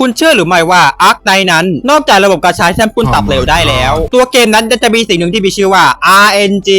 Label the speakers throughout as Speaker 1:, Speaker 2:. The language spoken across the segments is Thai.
Speaker 1: คุณเชื่อหรือไม่ว่าอาร์คไนนั้น นอกจากระบบการใช้แซมปุนตับเร็วได้แล้ว ตัวเกมนั้นจะมีสิ่งหนึ่งที่มีชื่อว่า RNG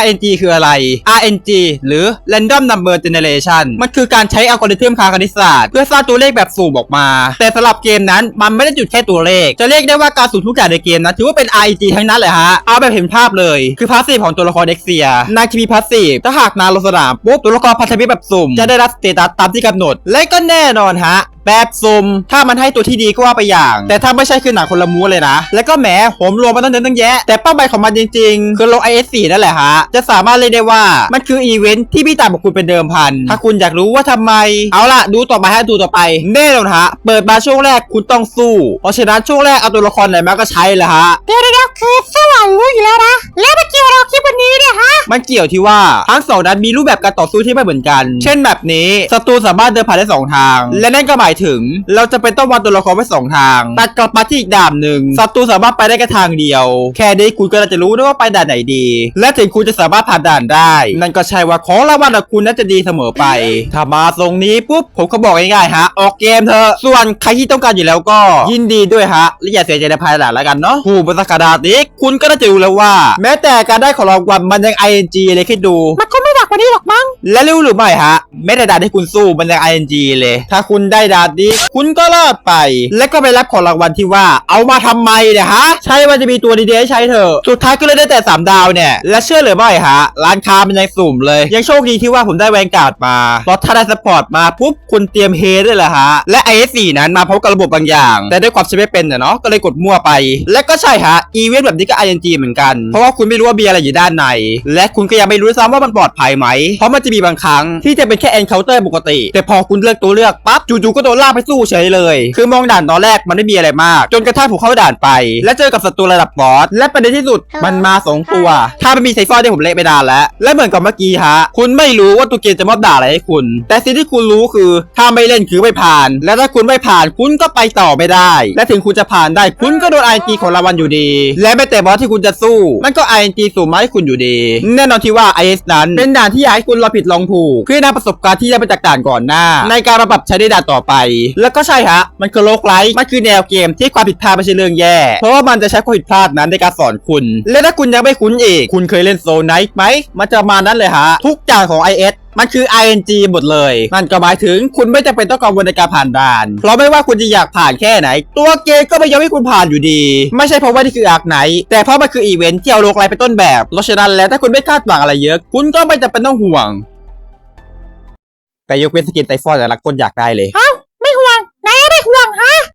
Speaker 1: RNG คืออะไร RNG หรือ Random Number Generation มันคือการใช้อัลกอริทึมทางคณิตศาสตร์เพื่อสร้างตัวเลขแบบสุ่มออกมา แต่สำหรับเกมนั้นมันไม่ได้หยุดแค่ตัวเลข จะเรียกได้ว่าการสุ่มทุกอย่างในเกมนั้นถือว่าเป็น RNG ทั้งนั้นเลยฮะเอาแบบเห็นภาพเลยคือพาสซีฟของตัวละครเอ็กเซียนางจะมีพาสซีฟถ้าหากนางลงสนามปุ๊บตัวละครพันธมิตรแบบสุ่มจะได้รับสเตตัสตามที่กำหนด และก็แน่นอนฮะแบบซุมถ้ามันให้ตัวที่ดีก็ว่าไปอย่าง แต่ถ้าไม่ใช่คือหนังคนละม้วนเลยนะ แล้วก็แหมผมรวมมาตั้งเยอะตั้งแยะ แต่เป้าหมายของมันจริงๆ คือโลง IS4 นั่นแหละฮะ จะสามารถเรียกได้ว่ามันคืออีเวนท์ที่พี่ตาบอกคุณเป็นเดิมพัน ถ้าคุณอยากรู้ว่าทำไม เอาล่ะ ดูต่อมาฮะดูต่อไป แน่นอนฮะ เปิดมาช่วงแรกคุณต้องสู้ เพราะฉะนั้นช่วงแรกเอาตัวละครไหนมาก็ใช้เลยฮะ
Speaker 2: เดี๋ยวเดี๋ยวคือส มันเกี่
Speaker 1: ยวที่ว่าทั้งสองนั้นมีรูปแบบการต่อสู้ที่ไม่เหมือนกัน เช่นแบบนี้ศัตรูสามารถเดินผ่านได้สองทาง และนั่นก็หมายถึง เราจะเป็นต้องวางตัวละครไว้สองทาง ตัดกลับมาที่อีกด่านหนึ่งศัตรูสามารถไปได้แค่ทางเดียว แค่นี้คุณก็จะรู้นะว่าไปด่านไหนดี และถึงคุณจะสามารถผ่านด่านได้ นั่นก็ใช่ว่าของรางวัลของคุณน่าจะดีเสมอไป ถ้ามาตรงนี้ปุ๊บผมก็บอกง่ายๆฮะ ออกเกมเถอะส่วนใครที่ต้องการอยู่แล้วก็ยินดีด้วยฮะและอย่าเสียใจในภายหลังแล้วกันเนาะผู้บริษัทกระดาษนี้คุณก็น่าจะรู้แล้วว่า แม้แต่การได้ของรางวัลมันยัง ing เลยคิดดู
Speaker 2: มันก็ไม่หนักก ว่านี้หรอกมั้ง
Speaker 1: และรู้หรือไม่ฮะแม้แต่ด่าที่คุณสู้มันยัง ing เลย ถ้าคุณได้ดานนี้ คุณก็รอดไป และก็ไปรับของรางวัลที่ว่า เอามาทำไมเนี่ยฮะ ใช่ว่าจะมีตัวดีๆให้ใช้เถอะ สุดท้ายก็เลยได้แต่ 3 ดาวเนี่ย และเชื่อหรือไม่ฮะ ร้านค้ามันยังสุ่มเลย ยังโชคดีที่ว่าผมได้แวนการ์ดมาเพราะถ้าได้สปอร์ตมาปุ๊บคุณเตรียมเฮด้วยแหละฮะ และ IS4 นั้นมาพร้อมกับระบบบางอย่าง แต่ด้วยความใช้ไม่เป็นเนาะ ก็เลยกดมั่วไป และก็ใช่ฮะ อีเวนต์แบบนี้ก็ ing เหมือนกัน เพราะว่าคุณไม่รู้ว่ามีอะไรอยู่ด้านใน และคุณก็ยังไม่รู้ซ้ำว่ามันปลอดภัยไหม เพราะมันจะมีบางครั้งที่จะเป็นแค่ encounter ปกติ แต่พอคุณเลือกตัวเลือกปั๊บจู่ๆก็โดนลากไปสู้เฉยเลย คือมองด่านตอนแรกมันไม่มีอะไรมาก จนกระทั่งผมเข้าด่านไป และเจอกับศัตรูระดับบอสและประเด็นที่สุดมันมาสองตัว ถ้าไม่มีไซฟอนที่ผมเละไปนานแล้ว และเหมือนกับเมื่อกี้ฮะ คุณไม่รู้ว่าตัวเกมจะมอบด่าอะไรให้คุณ แต่สิ่งที่คุณรู้คือ ถ้าไม่เล่นคือไม่ผ่าน และถ้าคุณไม่ผ่านคุณก็ไปต่อไม่ได้ และถึงคุณจะผ่านได้คุณก็โดน ING ของรางวัลอยู่ดี และแม้แต่บอสที่คุณจะสู้ มันก็ ING สูงมาให้คุณอยู่ดี แน่นอนที่ว่า IS นั้นเป็นด่านที่อยากให้คุณลองผิดลองถูกเพื่อนำประสบการณ์ที่ได้มาจากด่านก่อนหน้า ในการมาปรับใช้ในด่านต่อไป แล้วก็ใช่ฮะ มันคือโลกไลท์มันคือแนวเกมที่ความผิดพลาดไม่ใช่เรื่องแย่ เพราะว่ามันจะใช้ความผิดพลาดนั้นในการสอนคุณ และถ้าคุณยังไม่คุ้นอีก คุณเคยเล่นโซนไนท์ไหมมันจะมานั้นเลยฮะ ทุกอย่างของ IS มันคือ ing หมดเลย นั่นก็หมายถึงคุณไม่จำเป็นต้องกังวลในการผ่านด่าน เพราะไม่ว่าคุณจะอยากผ่านแค่ไหน ตัวเกมก็ไม่ยอมให้คุณผ่านอยู่ดี ไม่ใช่เพราะว่านี่คืออาร์คไหน แต่เพราะมันคืออีเวนท์ที่เอาโลกไรเป็นต้นแบบเพราะฉะนั้นแล้วถ้าคุณไม่คาดหวังอะไรเยอะ คุณก็ไม่จำเป็นต้องห่วง แต่ยกเว้นสกินไตฟอนแต่ละคนอยากได้เลย